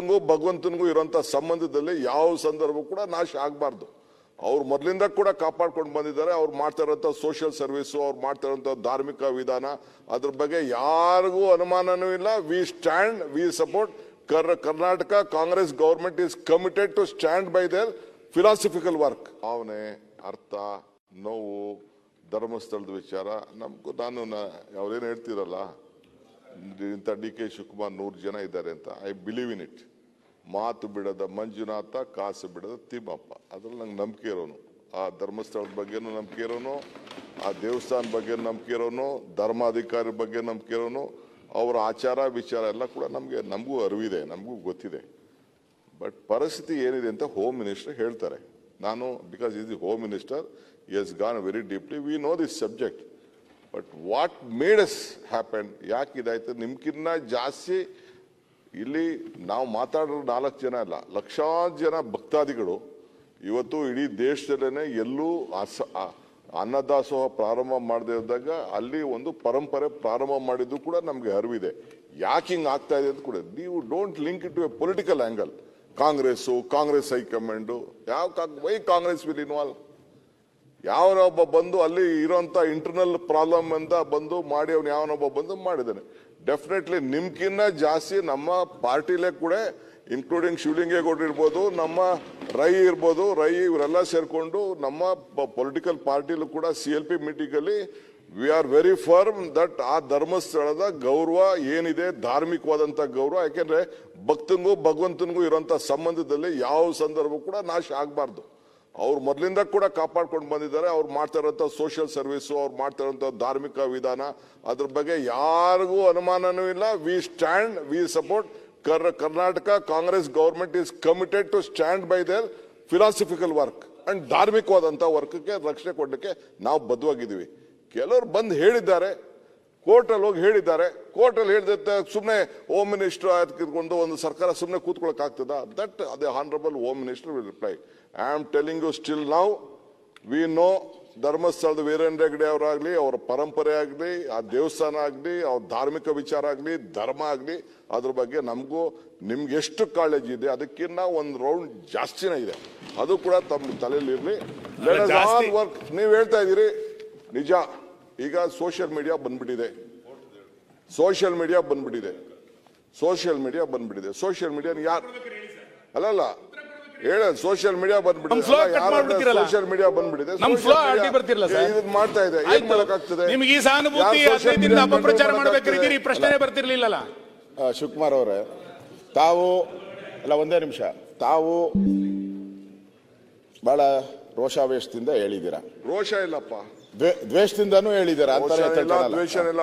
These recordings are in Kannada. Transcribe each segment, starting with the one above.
ಭಕ್ತಂಗೂ ಭಗವಂತನಿಗೂ ಇರೋಂಥ ಸಂಬಂಧದಲ್ಲಿ ಯಾವ ಸಂದರ್ಭ ಕೂಡ ನಾಶ ಆಗಬಾರ್ದು. ಅವ್ರು ಮೊದಲಿಂದ ಕೂಡ ಕಾಪಾಡ್ಕೊಂಡು ಬಂದಿದ್ದಾರೆ. ಅವ್ರು ಮಾಡ್ತಾ ಇರೋಂಥ ಸೋಷಿಯಲ್ ಸರ್ವಿಸು ಅವ್ರು ಮಾಡ್ತಾ ಇರೋಂಥ ಧಾರ್ಮಿಕ ವಿಧಾನ, ಅದ್ರ ಬಗ್ಗೆ ಯಾರಿಗೂ ಅನುಮಾನನೂ ಇಲ್ಲ. V stand we support Kar, Karnataka Congress government is committed to stand by their philosophical work ಭಾವನೆ, ಅರ್ಥ, ನೋವು, ಧರ್ಮಸ್ಥಳದ ವಿಚಾರ, ನಮಗೂ ನಾನು ಅವ್ರೇನು ಹೇಳ್ತಿರಲ್ಲ, ಇಂಥ ಡಿ ಕೆ ಶಿವಕುಮಾರ್ ನೂರು ಜನ ಇದ್ದಾರೆ ಅಂತ. ಐ ಬಿಲೀವ್ ಇನ್ ಇಟ್ ಮಾತು ಬಿಡದ ಮಂಜುನಾಥ, ಕಾಸು ಬಿಡದ ತಿಮ್ಮಪ್ಪ. ಅದ್ರಲ್ಲಿ ನಂಗೆ ನಂಬಿಕೆ ಇರೋನು. ಆ ಧರ್ಮಸ್ಥಳದ ಬಗ್ಗೆನೂ ನಂಬಿಕೆ ಇರೋನು, ಆ ದೇವಸ್ಥಾನ ಬಗ್ಗೆ ನಂಬಿಕೆ ಇರೋನು, ಧರ್ಮಾಧಿಕಾರಿ ಬಗ್ಗೆ ನಂಬಿಕೆ ಇರೋನು, ಅವರ ಆಚಾರ, ವಿಚಾರ ಎಲ್ಲ ಕೂಡ ನಮಗೆ, ನಮಗೂ ಅರಿವಿದೆ, ನಮಗೂ ಗೊತ್ತಿದೆ. ಬಟ್ ಪರಿಸ್ಥಿತಿ ಏನಿದೆ ಅಂತ ಹೋಮ್ ಮಿನಿಸ್ಟರ್ ಹೇಳ್ತಾರೆ. ನಾನು because is the home minister has gone very deeply we know this subject but what made us happen ಯಾಕೆ ಇದಾಯ್ತು ನಿಮ್ಗಿನ್ನ ಜಾಸ್ತಿ ಇಲ್ಲಿ ನಾವು ಮಾತಾಡೋ ನಾಲ್ಕು ಜನ ಅಲ್ಲ, ಲಕ್ಷಾಂತರ ಜನ ಭಕ್ತಾದಿಗಳು ಇವತ್ತು ಇಡೀ ದೇಶದಲ್ಲೇ ಎಲ್ಲೂ ಅಸ ಅನ್ನದಾಸೋಹ ಪ್ರಾರಂಭ ಮಾಡದೇ ಇದ್ದಾಗ ಅಲ್ಲಿ ಒಂದು ಪರಂಪರೆ ಪ್ರಾರಂಭ ಮಾಡಿದ್ದು ಕೂಡ ನಮಗೆ ಅರಿವಿದೆ. ಯಾಕೆ ಹಿಂಗೆ ಆಗ್ತಾ ಇದೆ ಅಂತ ಕೂಡ ನೀವು don't link it to a political angle Congress, Congress high command, ಯಾವ ವೈ ಕಾಂಗ್ರೆಸ್ ವಿಲ್ ಇನ್ವಾಲ್ವ್ ಯಾವನೊಬ್ಬ ಬಂದು ಅಲ್ಲಿ ಇರೋಂಥ ಇಂಟರ್ನಲ್ ಪ್ರಾಬ್ಲಮ್ ಅಂತ ಬಂದು ಮಾಡಿ ಅವನು ಯಾವನೊಬ್ಬ ಬಂದು ಮಾಡಿದ್ದಾನೆ. ಡೆಫಿನೆಟ್ಲಿ ನಿಮ್ಗಿನ್ನ ಜಾಸ್ತಿ ನಮ್ಮ ಪಾರ್ಟಿಲೇ ಕೂಡ ಇನ್ಕ್ಲೂಡಿಂಗ್ ಶಿವಲಿಂಗೇಗೌಡ ಇರ್ಬೋದು ನಮ್ಮ ರೈ ಇರ್ಬೋದು ರೈ ಇವರೆಲ್ಲ ಸೇರಿಕೊಂಡು ನಮ್ಮ ಪೊಲಿಟಿಕಲ್ ಪಾರ್ಟಿಲು ಕೂಡ C L P ಮೀಟಿಂಗಲ್ಲಿ we are very firm that ಆ ಧರ್ಮಸ್ಥಳದ ಗೌರವ ಏನಿದೆ ಧಾರ್ಮಿಕವಾದಂಥ ಗೌರವ, ಯಾಕೆಂದ್ರೆ ಭಕ್ತನಿಗೂ ಭಗವಂತನಿಗೂ ಇರೋಂಥ ಸಂಬಂಧದಲ್ಲಿ ಯಾವ ಸಂದರ್ಭ ಕೂಡ ನಾಶ ಆಗಬಾರ್ದು. ಅವ್ರು ಮೊದಲಿಂದ ಕೂಡ ಕಾಪಾಡ್ಕೊಂಡು ಬಂದಿದ್ದಾರೆ. ಅವ್ರು ಮಾಡ್ತಾ ಇರೋಂಥ ಸೋಷಿಯಲ್ ಸರ್ವಿಸು ಅವ್ರು ಮಾಡ್ತಾ ಇರೋಂಥ ಧಾರ್ಮಿಕ ವಿಧಾನ, ಅದ್ರ ಬಗ್ಗೆ ಯಾರಿಗೂ ಅನುಮಾನನೂ ಇಲ್ಲ. V stand we support Kar, Karnataka Congress government is committed to stand by their philosophical work and ಧಾರ್ಮಿಕವಾದಂಥ ವರ್ಕ್ಗೆ ರಕ್ಷಣೆ ಕೊಡಲಿಕ್ಕೆ ನಾವು ಬದ್ಧವಾಗಿದ್ದೀವಿ. ಕೆಲವರು ಬಂದು ಹೇಳಿದ್ದಾರೆ ಕೋರ್ಟಲ್ಲಿ ಹೋಗಿ ಹೇಳಿದ್ದಾರೆ. ಕೋರ್ಟಲ್ಲಿ ಹೇಳಿದ ಸುಮ್ಮನೆ ಹೋಮ್ ಮಿನಿಸ್ಟರ್ ಇಟ್ಕೊಂಡು ಒಂದು ಸರ್ಕಾರ ಸುಮ್ಮನೆ ಕೂತ್ಕೊಳಕ್ ಆಗ್ತದ? ದಟ್ ಅದೇ honourable home minister will reply I am telling you still now we know ಧರ್ಮಸ್ಥಳದ ವೀರೇಂದ್ರ ಹೆಗ್ಡೆ ಅವರಾಗಲಿ ಅವರ ಪರಂಪರೆ ಆಗಲಿ ಆ ದೇವಸ್ಥಾನ ಆಗಲಿ ಅವ್ರ ಧಾರ್ಮಿಕ ವಿಚಾರ ಆಗಲಿ ಧರ್ಮ ಆಗಲಿ ಅದ್ರ ಬಗ್ಗೆ ನಮಗೂ ನಿಮ್ಗೆ ಎಷ್ಟು ಕಾಳಜಿ ಇದೆ ಅದಕ್ಕಿಂತ ಒಂದು ರೌಂಡ್ ಜಾಸ್ತಿನೇ ಇದೆ. ಅದು ಕೂಡ ತಮ್ಮ ತಲೆಯಲ್ಲಿ ಇರಲಿ. ವರ್ಕ್ ನೀವು ಹೇಳ್ತಾ ಇದ್ದೀರಿ ನಿಜ. ಈಗ ಸೋಷಿಯಲ್ ಮೀಡಿಯಾ ಬಂದ್ಬಿಟ್ಟಿದೆ. ಸೋಷಿಯಲ್ ಮೀಡಿಯಾ ಬಂದ್ಬಿಟ್ಟಿದೆ. ಸೋಷಿಯಲ್ ಮೀಡಿಯಾ ಬಂದ್ಬಿಟ್ಟಿದೆ. ಸೋಷಿಯಲ್ ಮೀಡಿಯಾ ಯಾರು ಅಲ್ಲಲ್ಲ ಹೇಳ ಸೋಷಿಯಲ್ ಮೀಡಿಯಾ ಬಂದ್ಬಿಟ್ಟಿದೆ. ಸೋಷಿಯಲ್ ಮೀಡಿಯಾ ಬಂದ್ಬಿಟ್ಟಿದೆ. ಇದನ್ನ ಮಾಡ್ತಾ ಇದೆ. ಏನ್. ಮಾಡಕ್ಕಾಗ್ತದೆ? ನಿಮ್ಗೆ ಈ ಸಹಾನುಭೂತಿ ಅಪಪ್ರಚಾರ ಮಾಡಕ್ಕಾಗ್ತದೆ? ಪ್ರಶ್ನೆ ಬರ್ತಿರ್ಲಿಲ್ಲ ಶಿವಕುಮಾರ್ ಅವರೇ ತಾವು ಅಲ್ಲ ಒಂದೇ ನಿಮಿಷ. ತಾವು ಬಹಳ ರೋಷಾವೇಶದಿಂದ ಹೇಳಿದ್ದೀರಾ ರೋಷ ಇಲ್ಲಪ್ಪ. ದ್ವೇ- ದ್ವೇಷದಿಂದನೂ ಹೇಳಿದ್ದೀರಾ ರೋಷ ಇಲ್ಲ. ದ್ವೇಷ ಇಲ್ಲ.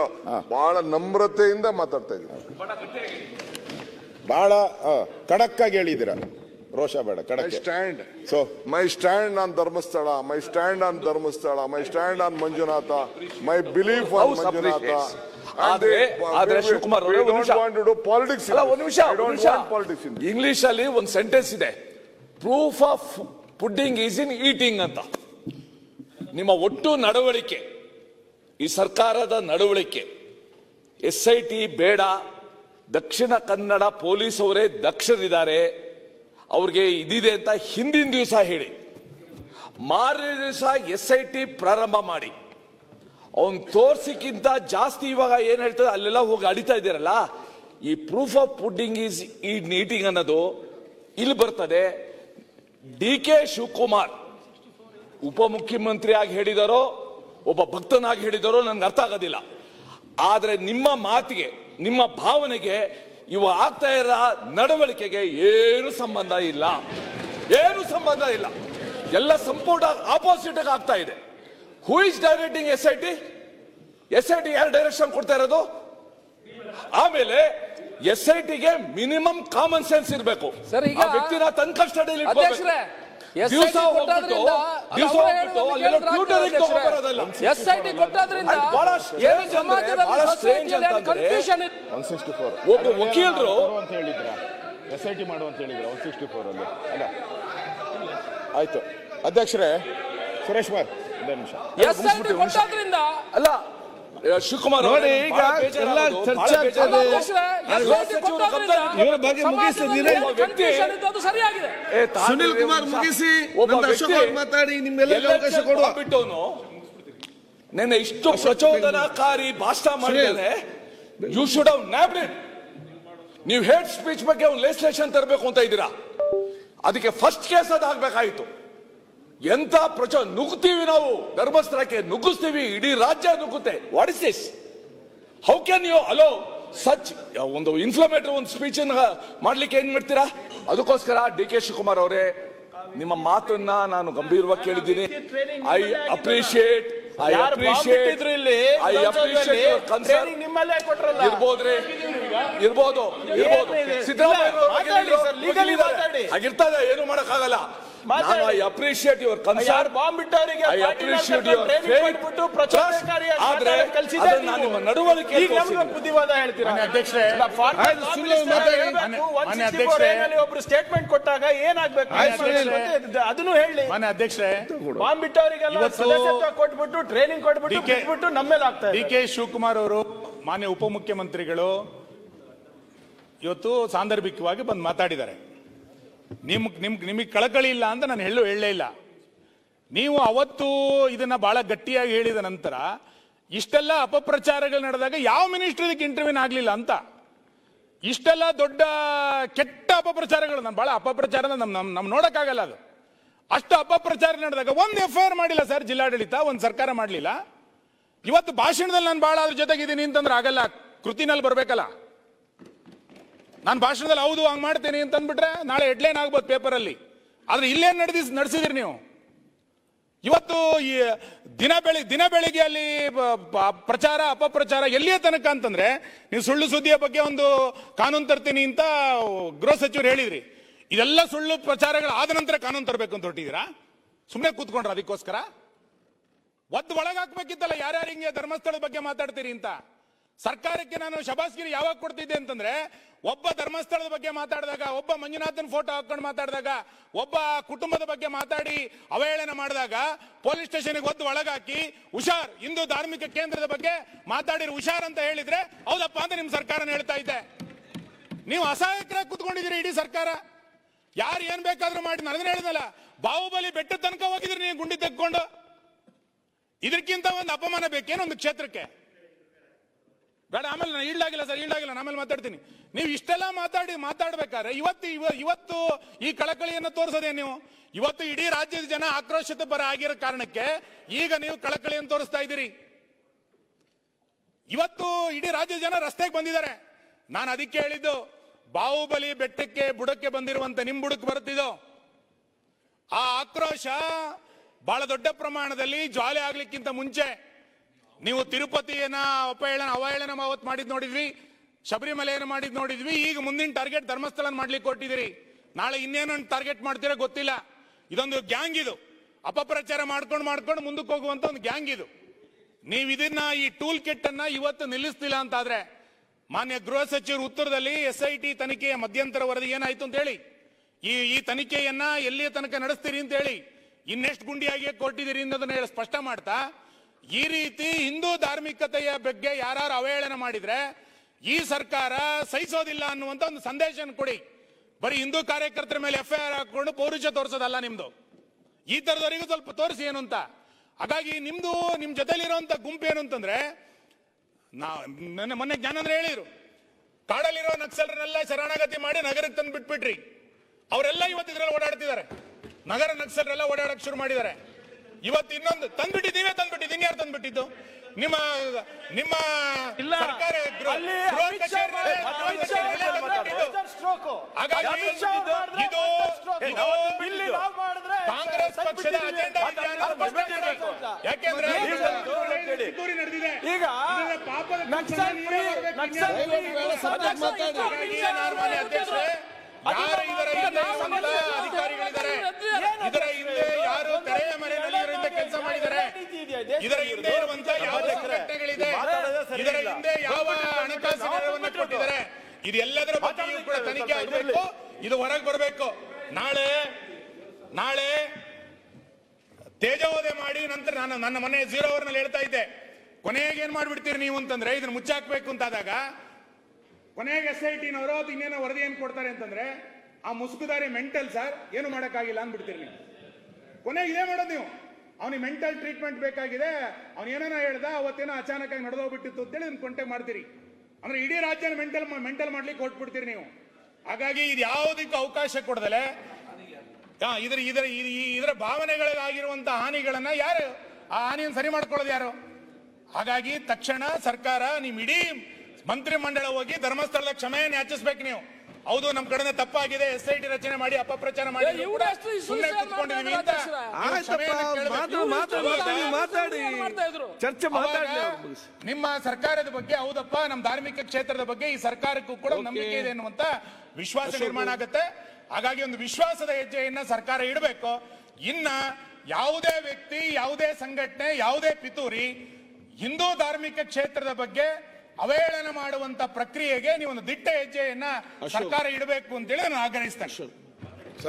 ಬಹಳ ನಮ್ರತೆಯಿಂದ ಮಾತಾಡ್ತಾ ಇದ್ದೀನಿ ಬಹಳ ಆ, ಖಡಕ್ಕಾಗಿ ಹೇಳಿದ್ದೀರಾ ರೋಷ ಬೇಡ ಕಡಕ್ stand. So. My stand on Dharmasthala my stand on Dharmasthala my stand on Manjunatha my belief on House Manjunatha. appreciates. ಆದ್ರೆ- ಆದ್ರೆ ಶಿವಕುಮಾರ್ ಅವರೇ ಒಂದು ನಿಮಿಷ. ಪಾಲಿಟಿಕ್ಸ್ ಅಲ್ಲ ಒಂದ್ ನಿಮಿಷ ಒಂದ್ ನಿಮಿಷ. ಪಾಲಿಟಿಕ್ಸ್ ಇಂಗ್ಲಿಷ್ ಅಲ್ಲಿ ಒಂದು ಸೆಂಟೆನ್ಸ್ ಇದೆ. Proof of pudding is in eating ಅಂತ. ನಿಮ್ಮ ಒಟ್ಟು ನಡವಳಿಕೆ, ಈ ಸರ್ಕಾರದ ನಡವಳಿಕೆ, ಎಸ್ ಐ ಟಿ ಬೇಡ, ದಕ್ಷಿಣ ಕನ್ನಡ ಪೊಲೀಸ್ ಅವರೇ ದಕ್ಷರಿದ್ದಾರೆ, ಅವ್ರಿಗೆ ಇದಿದೆ ಅಂತ ಹಿಂದಿನ ದಿವಸ ಹೇಳಿ. ಮಾರನೇ ದಿವಸ ಎಸ್ ಐ ಟಿ ಪ್ರಾರಂಭ ಮಾಡಿ. ಅವನ್ ತೋರ್ಸಿಕ್ಕಿಂತ ಜಾಸ್ತಿ ಇವಾಗ ಏನ್ ಹೇಳ್ತದೆ, ಅಲ್ಲೆಲ್ಲ ಹೋಗಿ ಅಡಿತಾ ಇದ್ದೀರಲ್ಲ, ಈ ಪ್ರೂಫ್ ಆಫ್ ಪುಡ್ಡಿಂಗ್ ಈಸ್ ಈ ನೀಟಿಂಗ್ ಅನ್ನೋದು ಇಲ್ಲಿ ಬರ್ತದೆ. ಡಿ ಕೆ ಶಿವಕುಮಾರ್ ಉಪಮುಖ್ಯಮಂತ್ರಿ ಆಗಿ ಹೇಳಿದಾರೋ, ಒಬ್ಬ ಭಕ್ತನಾಗಿ ಹೇಳಿದರೋ ನನಗೆ ಅರ್ಥ ಆಗೋದಿಲ್ಲ. ಆದರೆ ನಿಮ್ಮ ಮಾತಿಗೆ, ನಿಮ್ಮ ಭಾವನೆಗೆ ಇವ ಆಗ್ತಾ ಇರೋ ನಡವಳಿಕೆಗೆ ಏನು ಸಂಬಂಧ ಇಲ್ಲ. ಏನು ಸಂಬಂಧ ಇಲ್ಲ. ಎಲ್ಲ ಸಂಪೂರ್ಣ ಆಪೋಸಿಟ್ ಆಗ್ತಾ ಇದೆ. Who is directing S I T S I T ಯಾರು ಡೈರೆಕ್ಷನ್ ಕೊಡ್ತಾ ಇರೋದು? ಆಮೇಲೆ ಎಸ್ ಐ ಟಿಗೆ ಮಿನಿಮಮ್ ಕಾಮನ್ ಸೆನ್ಸ್ ಇರಬೇಕು. ಸರ್, ಈಗ ವ್ಯಕ್ತಿನ ತನ್ನ ಕಸ್ಟಡಿಯಲ್ಲಿ ಅಧ್ಯಕ್ಷರೇ SIT ದಿವಸ ಹೋಗ್ಬಿಟ್ಟು ಕೊಟ್ಟೋದ್ರಿಂದ ದಿವಸ ಅವ್ರು ಹೋಗ್ಬಿಟ್ಟು ಹೇಳೋದನ್ನ ಅಲ್ಲೆಲ್ಲ ಕೇಳಿದ್ರೆ ಟ್ಯೂಟರ್ ಆಗ್ತದೆ ತಗೊಂಡ್ಬರೋದಲ್ಲ ಎಸ್ ಐ ಟಿ ಕೊಟ್ಟೋದ್ರಿಂದ ಅದು ಬಹಳ strange ಏನು ಅಂದ್ರೆ, ಸಮಾಜದಲ್ಲಿ ಬಹಳ strange society ಯಲ್ಲಿ ಅಂತಂದ್ರೆ- confusion ಇದೆ. ಒನ್ ಸಿಕ್ಸ್ಟಿ ಫೋರ್ ಒಬ್ಬ ವಕೀಲರು ಅಂತ ಹೇಳಿದ್ರ? ಎಸ್ ಐ ಟಿ ಮಾಡು ಅಂತ ಹೇಳಿದ್ರ ಒನ್ ಸಿಕ್ಸ್ಟಿ ಫೋರ್ ಅಲ್ಲಿ? ಅಲ್ಲ. ಆಯ್ತು. ಅಧ್ಯಕ್ಷರೇ ಸುರೇಶ್ ಕುಮಾರ್ ಒಂದೇ ನಿಮಿಷ. ಎಸ್ ಕೊಟ್ಟಾದ್ರಿಂದ ಅಲ್ಲ ಶಿವಕುಮಾರ್ ನೋಡಿ, ಈಗ ಎಲ್ಲ ಚರ್ಚೆ ಇವರ ಬಗ್ಗೆ ಸರಿಯಾಗಿದೆ. ಸುನಿಲ್ ಕುಮಾರ್ ಮುಗಿಸಿ ಮಾತಾಡಿ ನಿಮ್ಮೆಲ್ಲ ಅವಕಾಶ ಕೊಡುವ. ಬಿಟ್ಟವನು ನೆನ್ನೆ ಇಷ್ಟು ಪ್ರಚೋದನಾಕಾರಿ ಭಾಷಣ ಮಾಡಿದ್ರೆ you should have nabbed it ನೀವು ಹೇಟ್ ಸ್ಪೀಚ್ ಬಗ್ಗೆ ಒಂದು ಲೆಜಿಸ್ಲೇಷನ್ ತರಬೇಕು ಅಂತ ಇದ್ದೀರಾ? ಅದಕ್ಕೆ ಫಸ್ಟ್ ಕೇಸ್ ಅದು ಎಂತ ಪ್ರಚೋ ನುಗ್ತೀವಿ ನಾವು. ಧರ್ಮಸ್ಥಳಕ್ಕೆ ನುಗ್ಗಿಸ್ತೀವಿ ಇಡೀ ರಾಜ್ಯ ನುಗ್ಗುತ್ತೆ. What is this how can you allow such ಒಂದು ಇನ್ಫ್ಲಮೇಟರ್ ಒಂದು ಸ್ಪೀಚ್ ಮಾಡ್ಲಿಕ್ಕೆ ಏನ್ ಮಾಡ್ತೀರಾ? ಅದಕ್ಕೋಸ್ಕರ ಡಿ ಕೆ ಶಿವಕುಮಾರ್ ಅವರೇ ನಿಮ್ಮ ಮಾತನ್ನ ನಾನು ಗಂಭೀರವಾಗಿ ಕೇಳಿದ್ದೀನಿ. ಐ ಅಪ್ರಿಶಿಯೇಟ್ ಐ ಅಪ್ರಿಶಿಯೇಟ್ ಇಲ್ಲಿ? ಐ ಅಪ್ರಿಶಿಯೇಟ್ ನಿಮ್ಮಲ್ಲೇ ಕೊಟ್ರಲ್ಲ? ಇರ್ಬೋದ್ರಿ. ಇರ್ಬೋದು ಇರ್ಬೋದು. ಸಿದ್ಧರಾಮಯ್ಯ ಸಿದ್ದರಾಮಯ್ಯ. ಹಾಗಿರ್ತದೆ ಏನು ಮಾಡಕ್ಕಾಗಲ್ಲ. I appreciate your concern bomb ಇಟ್ಟವರಿಗೆ I appreciate your training ಕೊಟ್ಬಿಟ್ಟು ಪ್ರಚೋದನಕಾರಿಯಾಗಿ ಆದ್ರೆ ಮಾತಾಡೋದು ನಾನು. ನಿಮ್ಮ ನಡವಳಿಕೆ ಈಗ ನಮ್ಗೆ. ಬುದ್ಧಿವಾದ ಹೇಳ್ತೀರಾ ಅಧ್ಯಕ್ಷರೇ, ಇಲ್ಲ, former ಆಯ್ತು, Prime ಸುನಿಲ್ Minister ಮಾತಾಡಿ. ಹೇಳ್ಬೇಕು, ಮಾನ್ಯ ಅಧ್ಯಕ್ಷರೇ. ಒಬ್ರು ಸ್ಟೇಟ್ಮೆಂಟ್ ಕೊಟ್ಟಾಗ ಏನಾಗ್ಬೇಕು. ಅದನ್ನು ಹೇಳಿ ಮಾನ್ಯ ಅಧ್ಯಕ್ಷರೇ ಬಾಂಬ್ ಬಿಟ್ಟವರಿಗೆಲ್ಲ ಸದಸ್ಯತ್ವ ಕೊಟ್ಬಿಟ್ಟು ಟ್ರೈನಿಂಗ್ ಕೊಟ್ಬಿಟ್ಟು ಬಿಟ್ಬಿಟ್ಟು ನಮ್ಮೇಲೆ ಆಗ್ತಾ ಡಿ ಕೆ ಶಿವಕುಮಾರ್ ಅವರು ಮಾನ್ಯ ಉಪಮುಖ್ಯಮಂತ್ರಿಗಳು ಇವತ್ತು ಸಾಂದರ್ಭಿಕವಾಗಿ ಬಂದು ಮಾತಾಡಿದ್ದಾರೆ ನಿಮ್ ನಿಮ್ಗೆ ನಿಮಗೆ ಕಳಕಳಿ ಇಲ್ಲ ಅಂತ ನಾನು ಹೇಳು ಹೇಳಲೇ ಇಲ್ಲ. ನೀವು ಅವತ್ತು ಇದನ್ನ ಬಹಳ ಗಟ್ಟಿಯಾಗಿ ಹೇಳಿದ ನಂತರ ಇಷ್ಟೆಲ್ಲ ಅಪಪ್ರಚಾರಗಳು ನಡೆದಾಗ ಯಾವ ಮಿನಿಸ್ಟರ್ ಇದಕ್ಕೆ ಇಂಟರ್ವ್ಯೂನ್ ಆಗಲಿಲ್ಲ ಅಂತ. ಇಷ್ಟೆಲ್ಲ ದೊಡ್ಡ, ಕೆಟ್ಟ ಅಪಪ್ರಚಾರಗಳು, ನಾನು ಬಹಳ ಅಪಪ್ರಚಾರ ನಮ್ಮ ನಮ್ಮ ನಮ್ಮ ನೋಡೋಕ್ಕಾಗಲ್ಲ ಅದು. ಅಷ್ಟು ಅಪಪ್ರಚಾರ ನಡೆದಾಗ ಒಂದು ಎಫ್ ಐ ಆರ್ ಮಾಡಿಲ್ಲ ಸರ್ ಜಿಲ್ಲಾಡಳಿತ, ಒಂದು ಸರ್ಕಾರ ಮಾಡಲಿಲ್ಲ. ಇವತ್ತು ಭಾಷಣದಲ್ಲಿ ನಾನು ಬಹಳ ಅದ್ರ ಜೊತೆಗಿದ್ದೀನಿ ಅಂತಂದ್ರೆ ಆಗಲ್ಲ, ಕೃತಿನಲ್ಲಿ ಬರ್ಬೇಕಲ್ಲ. ನಾನು ಭಾಷಣದಲ್ಲಿ ಹೌದು, ಹಂಗೆ ಮಾಡ್ತೇನೆ ಅಂತ ಅಂದ್ಬಿಟ್ರೆ ನಾಳೆ ಹೆಡ್ಲೈನ್ ಆಗ್ಬೋದು ಪೇಪರಲ್ಲಿ ಆದರೆ ಇಲ್ಲೇನ್ ನಡೆದಿ, ನಡೆಸಿದ್ರಿ ನೀವು? ಇವತ್ತು ಈ ದಿನ ಬೆಳಿ, ದಿನ ಬೆಳಿಗ್ಗೆ ಅಲ್ಲಿ ಪ್ರಚಾರ, ಅಪಪ್ರಚಾರ ಎಲ್ಲಿಯ ತನಕ ಅಂತಂದ್ರೆ ನೀವು ಸುಳ್ಳು ಸುದ್ದಿಯ ಬಗ್ಗೆ ಒಂದು ಕಾನೂನು ತರ್ತೀನಿ ಅಂತ ಗೃಹ ಸಚಿವರು ಹೇಳಿದ್ರಿ. ಇದೆಲ್ಲ ಸುಳ್ಳು ಪ್ರಚಾರಗಳು ಆದ ನಂತರ ಕಾನೂನು ತರಬೇಕು ಅಂತ ಹೊರಟಿದ್ದೀರಾ? ಸುಮ್ಮನೆ ಕೂತ್ಕೊಂಡ್ರ ಅದಕ್ಕೋಸ್ಕರ? ಒದ್ದು ಒಳಗಾಕ್ಬೇಕಿತ್ತಲ್ಲ, ಯಾರ್ಯಾರು ಹಿಂಗೆ ಧರ್ಮಸ್ಥಳದ ಬಗ್ಗೆ ಮಾತಾಡ್ತೀರಿ ಅಂತ? ಸರ್ಕಾರಕ್ಕೆ ನಾನು ಶಬಾಸ್ಗಿರಿ ಯಾವಾಗ ಕೊಡ್ತಿದ್ದೆ ಅಂತಂದ್ರೆ, ಒಬ್ಬ ಧರ್ಮಸ್ಥಳದ ಬಗ್ಗೆ ಮಾತಾಡಿದಾಗ, ಒಬ್ಬ ಮಂಜುನಾಥನ್ ಫೋಟೋ ಹಾಕೊಂಡು ಮಾತಾಡಿದಾಗ, ಒಬ್ಬ ಕುಟುಂಬದ ಬಗ್ಗೆ ಮಾತಾಡಿ ಅವಹೇಳನ ಮಾಡಿದಾಗ ಪೊಲೀಸ್ ಸ್ಟೇಷನ್ಗೆ ಒದ್ದು ಒಳಗಾಕಿ, ಹುಷಾರ್, ಹಿಂದೂ ಧಾರ್ಮಿಕ ಕೇಂದ್ರದ ಬಗ್ಗೆ ಮಾತಾಡಿರು, ಹುಷಾರ್ ಅಂತ ಹೇಳಿದ್ರೆ, ಹೌದಪ್ಪ ಅಂತ ನಿಮ್ ಸರ್ಕಾರನ ಹೇಳ್ತಾ ಇದ್ದೆ. ನೀವು ಅಸಹಾಯಕರಾಗಿ ಕುತ್ಕೊಂಡಿದ್ದೀರಿ ಇಡೀ ಸರ್ಕಾರ. ಯಾರು ಏನ್ ಬೇಕಾದ್ರೂ ಮಾಡಿ ನನಗೆ ಹೇಳಿದಲ್ಲ, ಬಾಹುಬಲಿ ಬೆಟ್ಟ ತನಕ ಹೋಗಿದ್ರಿ ನೀವು ಗುಂಡಿ ತೆಕ್ಕೊಂಡು ಇದಕ್ಕಿಂತ ಒಂದು ಅಪಮಾನ ಬೇಕೇನು ಒಂದು ಕ್ಷೇತ್ರಕ್ಕೆ? ಬೇಡ, ಆಮೇಲೆ ನಾನು ಈಡಾಗಿಲ್ಲ ಸರ್, ಈಡಾಗಿಲ್ಲ ನಾನು ಆಮೇಲೆ ಮಾತಾಡ್ತೀನಿ. ನೀವು ಇಷ್ಟೆಲ್ಲ ಮಾತಾಡಿ, ಮಾತಾಡ್ಬೇಕಾದ್ರೆ ಇವತ್ತು ಇವ- ಇವತ್ತು ಈ ಕಳಕಳಿಯನ್ನು ತೋರಿಸೋದೇ ನೀವು. ಇವತ್ತು ಇಡೀ ರಾಜ್ಯದ ಜನ ಆಕ್ರೋಶದ ಬರ ಆಗಿರೋ ಕಾರಣಕ್ಕೆ ಈಗ ನೀವು ಕಳಕಳಿಯನ್ನು ತೋರಿಸ್ತಾ ಇದ್ದೀರಿ. ಇವತ್ತು ಇಡೀ ರಾಜ್ಯದ ಜನ ರಸ್ತೆಗೆ ಬಂದಿದ್ದಾರೆ. ನಾನು ಅದಕ್ಕೆ ಹೇಳಿದ್ದು, ಬಾಹುಬಲಿ ಬೆಟ್ಟಕ್ಕೆ, ಬುಡಕ್ಕೆ ಬಂದಿರುವಂತ ನಿಮ್ ಬುಡಕ್ಕೆ ಬರುತ್ತಿದ್ದು. ಆ ಆಕ್ರೋಶ ಬಹಳ ದೊಡ್ಡ ಪ್ರಮಾಣದಲ್ಲಿ ಜ್ವಾಲೆ ಆಗ್ಲಿಕ್ಕಿಂತ ಮುಂಚೆ ನೀವು ತಿರುಪತಿಯನ್ನ ಅಪಹೇಳನ ಅವಹೇಳನ ಅವತ್ತು ಮಾಡಿದ್ ನೋಡಿದ್ವಿ, ಶಬರಿಮಲೆಯನ್ನು ಮಾಡಿದ್ ನೋಡಿದ್ವಿ, ಈಗ ಮುಂದಿನ ಟಾರ್ಗೆಟ್ ಧರ್ಮಸ್ಥಳ ಮಾಡ್ಲಿಕ್ಕೆ ಕೊಟ್ಟಿದ್ದೀರಿ. ನಾಳೆ ಇನ್ನೇನೊಂದು ಟಾರ್ಗೆಟ್ ಮಾಡ್ತೀರಾ ಗೊತ್ತಿಲ್ಲ. ಇದೊಂದು ಗ್ಯಾಂಗ್ ಇದು. ಅಪಪ್ರಚಾರ ಮಾಡ್ಕೊಂಡು ಮಾಡ್ಕೊಂಡು ಮುಂದಕ್ಕೆ ಹೋಗುವಂತ ಒಂದು ಗ್ಯಾಂಗ್ ಇದು. ನೀವು ಇದನ್ನ ಈ ಟೂಲ್ ಕಿಟ್ ಅನ್ನ ಇವತ್ತು ನಿಲ್ಲಿಸ್ತಿಲ್ಲ ಅಂತಾದ್ರೆ, ಮಾನ್ಯ ಗೃಹ ಸಚಿವರು ಉತ್ತರದಲ್ಲಿ ಎಸ್ ಐ ಟಿ ತನಿಖೆಯ ಮಧ್ಯಂತರ ವರದಿ ಏನಾಯ್ತು ಅಂತ ಹೇಳಿ. ಈ ಈ ತನಿಖೆಯನ್ನ ಎಲ್ಲಿಯ ತನಕ ನಡೆಸ್ತೀರಿ ಅಂತ ಹೇಳಿ, ಇನ್ನೆಷ್ಟು ಗುಂಡಿಯಾಗಿ ಕೊಟ್ಟಿದ್ದೀರಿ ಅನ್ನೋದನ್ನ ಹೇಳಿ ಸ್ಪಷ್ಟ ಮಾಡ್ತಾ ಈ ರೀತಿ ಹಿಂದೂ ಧಾರ್ಮಿಕತೆಯ ಬಗ್ಗೆ ಯಾರು ಅವಹೇಳನ ಮಾಡಿದ್ರೆ ಈ ಸರ್ಕಾರ ಸಹಿಸೋದಿಲ್ಲ ಅನ್ನುವಂತ ಒಂದು ಸಂದೇಶ ಕೊಡಿ. ಬರೀ ಹಿಂದೂ ಕಾರ್ಯಕರ್ತರ ಮೇಲೆ ಎಫ್ ಐ ಆರ್ ಹಾಕೊಂಡು ಪೌರುಷ ತೋರಿಸೋದಲ್ಲ ನಿಮ್ದು. ಈ ತರದವರಿಗೂ ಸ್ವಲ್ಪ ತೋರಿಸಿ ಏನು ಅಂತ. ಹಾಗಾಗಿ ನಿಮ್ದು, ನಿಮ್ ಜೊತೆಲಿರುವಂತ ಗುಂಪು ಏನು ಅಂತಂದ್ರೆ, ನಾ, ನನ್ನ, ಮೊನ್ನೆ ಜ್ಞಾನಂದ್ರೆ ಹೇಳಿದ್ರು. ಕಾಡಲ್ಲಿರೋ ನಕ್ಸಲರನ್ನೆಲ್ಲ ಶರಣಾಗತಿ ಮಾಡಿ ನಗರಕ್ಕೆ ತಂದು ಬಿಟ್ಬಿಟ್ರಿ ಅವರೆಲ್ಲ ಇವತ್ತು ಇದ್ರಲ್ಲಿ ಓಡಾಡ್ತಿದ್ದಾರೆ. ನಗರ ನಕ್ಸಲರೆಲ್ಲ ಓಡಾಡಕ್ ಶುರು ಮಾಡಿದ್ದಾರೆ. ಇವತ್ತು ಇನ್ನೊಂದು ತಂದ್ಬಿಟ್ಟಿದ್ದು ನೀವೇ ತಂದ್ಬಿಟ್ಟಿದ್ದು ಇನ್ಯಾರು ತಂದ್ಬಿಟ್ಟಿದ್ದು? ನಿಮ್ಮ ನಿಮ್ಮ ಇಲ್ಲ. ಸರ್ಕಾರ. ಹಾಗಾಗಿ ಇದು ಕಾಂಗ್ರೆಸ್ ಪಕ್ಷದ ಅಜೆಂಡಾ. ಯಾಕೆಂದ್ರೆ ನಡೆದಿದೆ. ಈಗ ಇದನ್ನ ಪಾಪದ ನಕ್ಸಲ್ ಫ್ರೀ ನಕ್ಸಲ್ ಹಾಗಾಗಿ ನಾನು ಮಾನ್ಯ ಅಧ್ಯಕ್ಷರೇ, ಯಾರು ಇದರ ಹಿಂದೆ ಇರುವಂತ ಅಧಿಕಾರಿಗಳಿದ್ದಾರೆ ಇದರ ಹಿಂದೆ ಯಾರು ತೆರೆಯ ಮರೆಯಲ್ಲಿ ಇದರಿಂದ ಕೆಲಸ ಮಾಡಿದ್ದಾರೆ ಇದರ ಹಿಂದೆ ಇರುವಂತ ಯಾವ ಸಂಘಟನೆಗಳಿದೆ. ಇದರ ಹಿಂದೆ ಯಾವ ಹಣಕಾಸು ನೆರವನ್ನು ಕೊಟ್ಟಿದ್ದಾರೆ. ಇದೆಲ್ಲದರ ಬಗ್ಗೆಯೂ ಕೂಡ ತನಿಖೆ ಆಗಬೇಕು. ಇದು ಹೊರಗೆ ಬರಬೇಕು. ನಾಳೆ ನಾಳೆ ತೇಜವೋದೆ ಮಾಡಿ ನಂತರ ನಾನು ನನ್ನ ಮನೆ ಝೀರೋ ಅವರ್ನಲ್ಲಿ ಹೇಳ್ತಾ ಇದ್ದೆ. ಕೊನೆಗೆ ಏನ್ ಮಾಡ್ಬಿಡ್ತೀರಿ ನೀವು ಅಂತಂದ್ರೆ ಇದನ್ನ ಮುಚ್ಚಾಕ್ಬೇಕು ಅಂತಾದಾಗ ಕೊನೆಗೆ ಎಸ್ ಐ ಟಿನವರು ಅದು ಇನ್ನೇನೋ ವರದಿ ಏನ್ ಕೊಡ್ತಾರೆ ಅಂತಂದ್ರೆ ಆ ಮುಸುಕುದಾರಿ ಮೆಂಟಲ್ ಸರ್ ಏನು ಮಾಡಕ್ಕಾಗಿಲ್ಲ ಅಂದ್ಬಿಡ್ತೀರಿ ನೀವು. ಕೊನೆಗೆ ಇದೇ ಮಾಡೋದು ನೀವು. ಅವನಿಗೆ ಮೆಂಟಲ್ ಟ್ರೀಟ್ಮೆಂಟ್ ಬೇಕಾಗಿದೆ. ಅವ್ನು ಏನೇನ ಹೇಳ್ದ, ಅವತ್ತೇನೋ ಅಚಾನಕ್ ಆಗಿ ನಡೆದೋಗ್ಬಿಟ್ಟಿತ್ತು ಅಂತೇಳಿ ಅದನ್ನ ಕೊಂಟೆ ಮಾಡ್ತೀರಿ. ಅಂದ್ರೆ ಇಡೀ ರಾಜ್ಯನ ಮೆಂಟಲ್ ಮೆಂಟಲ್ ಮಾಡ್ಲಿಕ್ಕೆ ಹೊಟ್ಬಿಡ್ತೀರಿ ನೀವು. ಹಾಗಾಗಿ ಇದು ಯಾವುದಕ್ಕೂ ಅವಕಾಶ ಕೊಡದಲೆ? ಇದ್ರ ಇದ್ರ ಇದರ ಭಾವನೆಗಳಿಗಾಗಿರುವಂತಹ ಹಾನಿಗಳನ್ನ ಯಾರು, ಆ ಹಾನಿಯನ್ನು ಸರಿ ಮಾಡ್ಕೊಳ್ಳೋದು ಯಾರು? ಹಾಗಾಗಿ ತಕ್ಷಣ ಸರ್ಕಾರ ನಿಮ್ ಇಡೀ ಮಂತ್ರಿ ಮಂಡಳ ಹೋಗಿ ಧರ್ಮಸ್ಥಳದ ಕ್ಷಮೆಯನ್ನು ಯಾಚಿಸ್ಬೇಕು ನೀವು. ಹೌದು ನಮ್ ಕಡೆ ತಪ್ಪಾಗಿದೆ. ಎಸ್ ಐ ಟಿ ರಚನೆ ಮಾಡಿ ಅಪಪ್ರಚಾರ ಮಾಡಿ? ಚರ್ಚೆ. ನಿಮ್ಮ ಸರ್ಕಾರದ ಬಗ್ಗೆ ಹೌದಪ್ಪ ನಮ್ಮ ಧಾರ್ಮಿಕ ಕ್ಷೇತ್ರದ ಬಗ್ಗೆ ಈ ಸರ್ಕಾರಕ್ಕೂ ಕೂಡ ನಂಬಿಕೆ ಇದೆ ಅನ್ನುವಂತ ವಿಶ್ವಾಸ ನಿರ್ಮಾಣ ಆಗುತ್ತೆ. ಹಾಗಾಗಿ ಒಂದು ವಿಶ್ವಾಸದ ಹೆಜ್ಜೆಯನ್ನ ಸರ್ಕಾರ ಇಡಬೇಕು. ಇನ್ನ ಯಾವುದೇ ವ್ಯಕ್ತಿ ಯಾವುದೇ ಸಂಘಟನೆ ಯಾವುದೇ ಪಿತೂರಿ ಹಿಂದೂ ಧಾರ್ಮಿಕ ಕ್ಷೇತ್ರದ ಬಗ್ಗೆ ಅವಹೇಳನ ಮಾಡುವಂತ ಪ್ರಕ್ರಿಯೆಗೆ ನೀವು ಒಂದು ದಿಟ್ಟ ಹೆಜ್ಜೆಯನ್ನ ಸರ್ಕಾರ ಇಡಬೇಕು ಅಂತೇಳಿ ನಾನು ಆಗ್ರಹಿಸ್ತೇನೆ.